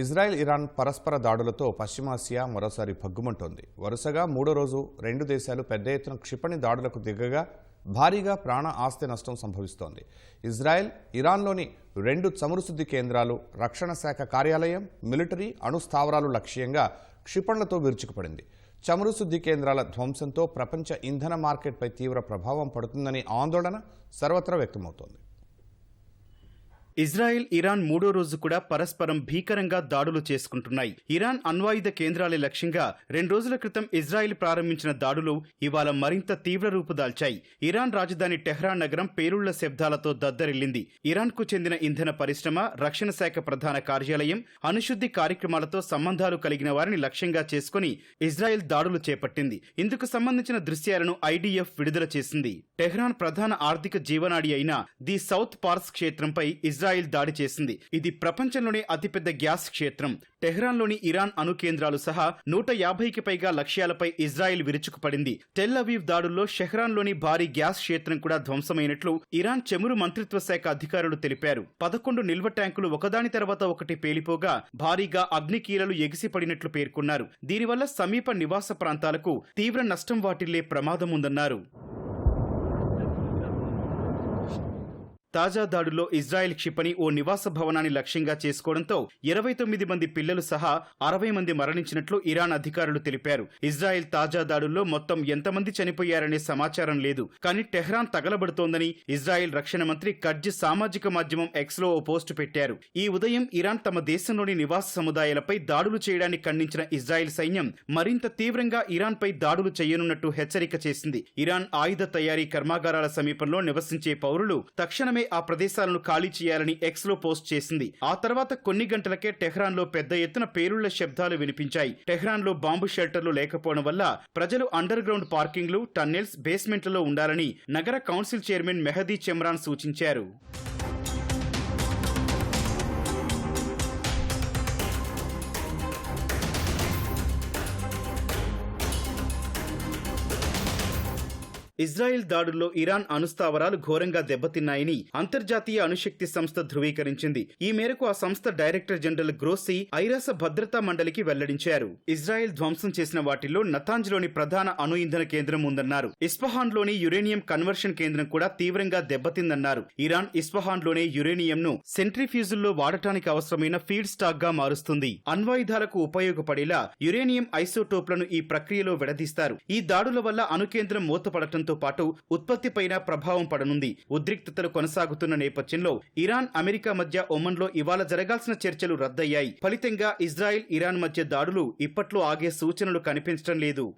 Israel Iran పరస్పర దాడులతో పశ్చిమాసియా మరోసారి భగ్గుమంటోంది. వరుసగా మూడో రోజు రెండు దేశాలు పెద్ద ఎత్తున క్షిపణి దాడులకు దిగగా భారీగా ప్రాణ ఆస్తి నష్టం సంభవిస్తోంది. ఇజ్రాయెల్ ఇరాన్లోని రెండు చమురు శుద్ధి కేంద్రాలు రక్షణ శాఖ కార్యాలయం మిలిటరీ అణు స్థావరాలు లక్ష్యంగా క్షిపణులతో విరుచుకుపడింది. చమురు శుద్ధి కేంద్రాల ధ్వంసంతో ప్రపంచ ఇంధన మార్కెట్పై తీవ్ర ప్రభావం పడుతుందనే ఆందోళన సర్వత్రా వ్యక్తమవుతోంది. ఇజ్రాయెల్ ఇరాన్ మూడో రోజు కూడా పరస్పరం భీకరంగా దాడులు చేసుకుంటున్నాయి. ఇరాన్ అణ్వాయుధ కేంద్రాల లక్ష్యంగా రెండు రోజుల క్రితం ఇజ్రాయెల్ ప్రారంభించిన దాడులు ఇవాళ మరింత తీవ్ర రూపుదాల్చాయి ఇరాన్ రాజధాని టెహ్రాన్ నగరం పేలుళ్ళ శబ్దాలతో దద్దరిల్లింది. ఇరాన్కు చెందిన ఇంధన పరిశ్రమ రక్షణ శాఖ ప్రధాన కార్యాలయం అనుశుద్ధి కార్యక్రమాలతో సంబంధాలు కలిగిన వారిని లక్ష్యంగా చేసుకుని ఇజ్రాయెల్ దాడులు చేపట్టింది. ఇందుకు సంబంధించిన దృశ్యాలను ఐడిఎఫ్ విడుదల చేసింది. టెహ్రాన్ ప్రధాన ఆర్థిక జీవనాడి అయిన ది సౌత్ పార్స్ క్షేత్రంపై ఇజ్రాయెల్ దాడి చేసింది. ఇది ప్రపంచంలోనే అతిపెద్ద గ్యాస్ క్షేత్రం. టెహ్రాన్లోని ఇరాన్ అణు కేంద్రాలు సహా నూట యాభైకి పైగా లక్ష్యాలపై ఇజ్రాయెల్ విరుచుకుపడింది. టెల్ అవీవ్ దాడుల్లో షెహ్రాన్లోని భారీ గ్యాస్ క్షేత్రం కూడా ధ్వంసమైనట్లు ఇరాన్ చమురు మంత్రిత్వ శాఖ అధికారులు తెలిపారు. పదకొండు నిల్వ ట్యాంకులు ఒకదాని తర్వాత ఒకటి పేలిపోగా భారీగా అగ్నికీలలు ఎగిసిపడినట్లు పేర్కొన్నారు. దీనివల్ల సమీప నివాస ప్రాంతాలకు తీవ్ర నష్టం వాటిల్లే ప్రమాదం ఉందన్నారు తాజా దాడుల్లో ఇజ్రాయెల్ క్షిపణి ఓ నివాస భవనాన్ని లక్ష్యంగా చేసుకోవడంతో ఇరవై తొమ్మిది మంది పిల్లలు సహా అరవై మంది మరణించినట్లు ఇరాన్ అధికారులు తెలిపారు. ఇజ్రాయెల్ తాజా దాడుల్లో మొత్తం ఎంతమంది చనిపోయారనే సమాచారం లేదు. కానీ టెహ్రాన్ తగలబడుతోందని ఇజ్రాయెల్ రక్షణ మంత్రి కడ్జ్ సామాజిక మాధ్యమం ఎక్స్లో ఓ పోస్టు పెట్టారు. ఈ ఉదయం ఇరాన్ తమ దేశంలోని నివాస సముదాయాలపై దాడులు చేయడానికి ఖండించిన ఇజ్రాయెల్ సైన్యం మరింత తీవ్రంగా ఇరాన్ పై దాడులు చేయనున్నట్టు హెచ్చరిక చేసింది. ఇరాన్ ఆయుధ తయారీ కర్మాగారాల సమీపంలో నివసించే పౌరులు తక్షణమే ఆ ప్రదేశాలను ఖాళీ చేయాలని ఎక్స్లో పోస్ట్ చేసింది. ఆ తర్వాత కొన్ని గంటలకే టెహ్రాన్లో పెద్ద ఎత్తున పేలుళ్ళ శబ్దాలు వినిపించాయి. టెహ్రాన్లో బాంబు షెల్టర్లు లేకపోవడం వల్ల ప్రజలు అండర్ గ్రౌండ్ పార్కింగ్లు టన్నెల్స్ బేస్మెంట్లలో ఉండాలని నగర కౌన్సిల్ చైర్మన్ మెహదీ చెమ్రాన్ సూచించారు. ఇజ్రాయెల్ దాడుల్లో ఇరాన్ అణుస్థావరాలు ఘోరంగా దెబ్బతిన్నాయని అంతర్జాతీయ అణుశక్తి సంస్థ ధృవీకరించింది. ఈ మేరకు ఆ సంస్థ డైరెక్టర్ జనరల్ గ్రోసీ ఐరాస భద్రతా మండలికి వెల్లడించారు. ఇజ్రాయెల్ ధ్వంసం చేసిన వాటిల్లో నతాంజ్లోని ప్రధాన అణు ఇంధన కేంద్రం ఉందన్నారు. ఇస్ఫహాన్లోని యురేనియం కన్వర్షన్ కేంద్రం కూడా తీవ్రంగా దెబ్బతిందన్నారు. ఇరాన్ ఇస్ఫహాన్లోనే యురేనియంను సెంట్రిఫ్యూజుల్లో వాడటానికి అవసరమైన ఫీడ్ స్టాక్గా మారుస్తుంది. అణ్వాయుధాలకు ఉపయోగపడేలా యురేనియం ఐసోటోప్లను ఈ ప్రక్రియలో విడదీస్తారు. ఈ దాడుల వల్ల అణుకేంద్రం మూతపడటంతో పాటు ఉత్పత్తిపైన ప్రభావం పడనుంది. ఉద్రిక్తతలు కొనసాగుతున్న నేపథ్యంలో ఇరాన్ అమెరికా మధ్య ఒమన్లో ఇవాళ జరగాల్సిన చర్చలు రద్దయ్యాయి. ఫలితంగా ఇజ్రాయెల్ ఇరాన్ మధ్య దాడులు ఇప్పట్లో ఆగే సూచనలు కనిపించడం లేదు.